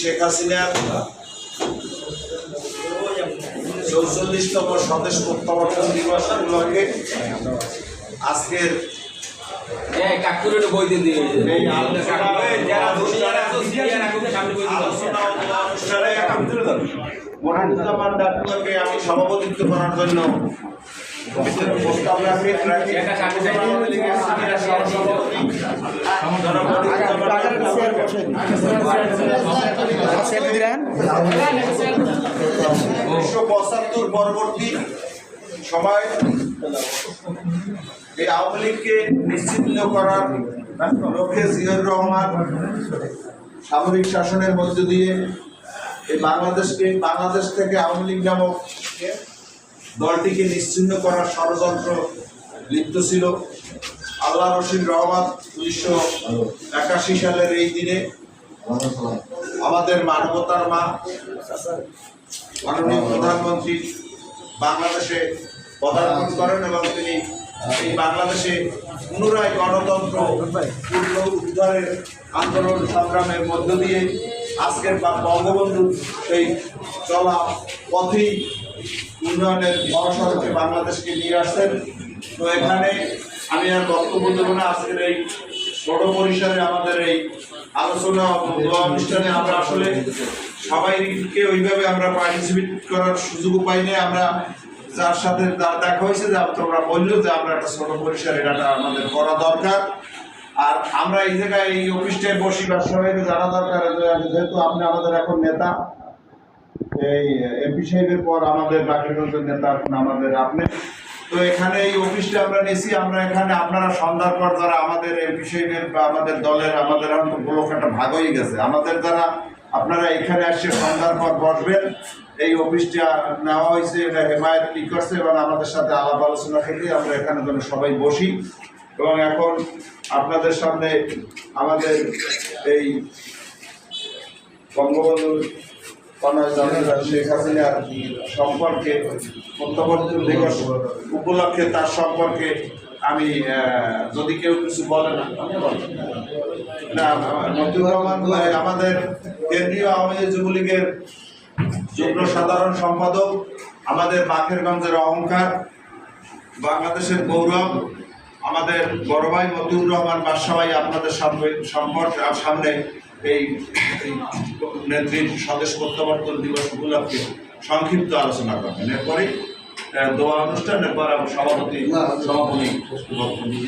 শেখ হাসিনার চৌচল্লিশতম স্বদেশ প্রত্যাবর্তন দিবস উপলক্ষে আজকের আমি সভাপতিত্ব করার জন্য প্রস্তাব জনাব মনিরুজ্জামান উনিশশো পঁচাত্তর পরবর্তী সময় এই আওয়ামী লীগকে নিশ্চিহ্ন করার লক্ষ্যে জিয়র রহমান সামরিক শাসনের মধ্য দিয়ে এই বাংলাদেশকে বাংলাদেশ থেকে আওয়ামী লীগ নামক দলটিকে নিশ্চিহ্ন করার ষড়যন্ত্র লিপ্ত ছিল। আল্লাহ রশিদ রহমান উনিশশো একাশি সালের এই দিনে আমাদের মানবতার মা, মাননীয় প্রধানমন্ত্রী বাংলাদেশে পদার্পণ করেন এবং তিনি এই বাংলাদেশে পুনরায় গণতন্ত্র, পূর্ণ উদ্ধারের আন্দোলন সংগ্রামের মধ্য দিয়ে আজকের বা- বঙ্গবন্ধু এই চলা পথেই উন্নয়নের মহাসড়কে বাংলাদেশকে নিয়ে আসছেন। তো এখানে আমি আর বক্তব্য দেবো না। আজকের এই বড় পরিসরে আমাদের এই আলোচনা অনুষ্ঠানে আমরা আসলে সবাইকে ওইভাবে আমরা পার্টিসিপেট করার সুযোগও পাইনি আমরা যার সাথে দেখা হয়েছে, যে তোমরা বলল যে আমরা একটা ছোট পরিসরে এটা আমাদের করা দরকার। আর আমরা এই জায়গায় এই অফিসটায় বসি বা সবাইকে জানা দরকার, যেহেতু আপনি আমাদের এখন নেতা, এই এমপি সাহেবের পর আমাদের বাকিগঞ্জের নেতা এখন আমাদের আপনি। তো এখানে এই অফিসটা আমরা নিয়েছি, আমরা এখানে আপনারা সন্ধ্যার পর যারা আমাদের এই বিষয়ের বা আমাদের দলের, আমাদের ব্লক একটা ভাগ হয়ে গেছে। আমাদের যারা আপনারা এখানে এসে সন্ধ্যার পর বসবেন, এই অফিসটা নেওয়া হয়েছে, এটা হেমায়ত কি করছে এবং আমাদের সাথে আলাপ আলোচনা থেকে আমরা এখানে যেন সবাই বসি। এবং এখন আপনাদের সামনে আমাদের এই বঙ্গবন্ধু কনক জনতা শেখ হাসিনার সম্পর্কে উপলক্ষে তার সম্পর্কে আমি যদি কেউ কিছু বলে না রহমান ভাই আমাদের কেন্দ্রীয় আওয়ামী লীগ যুবলীগের যুগ্ম সাধারণ সম্পাদক, আমাদের বাকেরগঞ্জের অহংকার, বাংলাদেশের গৌরব, আমাদের বড় ভাই মতিউর রহমান বাদশাহ আপনাদের সামনে সম্পর্ক সামনে এই নেত্রীর স্বদেশ প্রত্যাবর্তন দিবস উপলক্ষে সংক্ষিপ্ত আলোচনা করবেন। এরপরে দোয়া অনুষ্ঠান এরপর সভাপতি সভাপতি